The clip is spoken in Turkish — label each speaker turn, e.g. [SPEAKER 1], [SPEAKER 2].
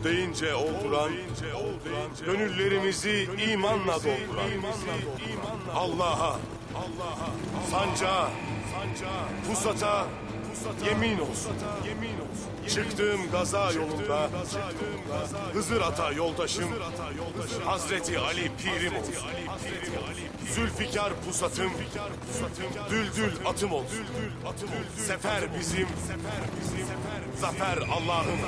[SPEAKER 1] ol deyince olduran, gönüllerimizi imanla dolduran, Allah'a, sancağa, pusata, yemin olsun. Çıktığım gaza yolunda, Hızır Ata yoldaşım, Hazreti Ali pirim olsun. Zülfikar pusatım, düldül atım olsun. Sefer bizim, zafer Allah'ın.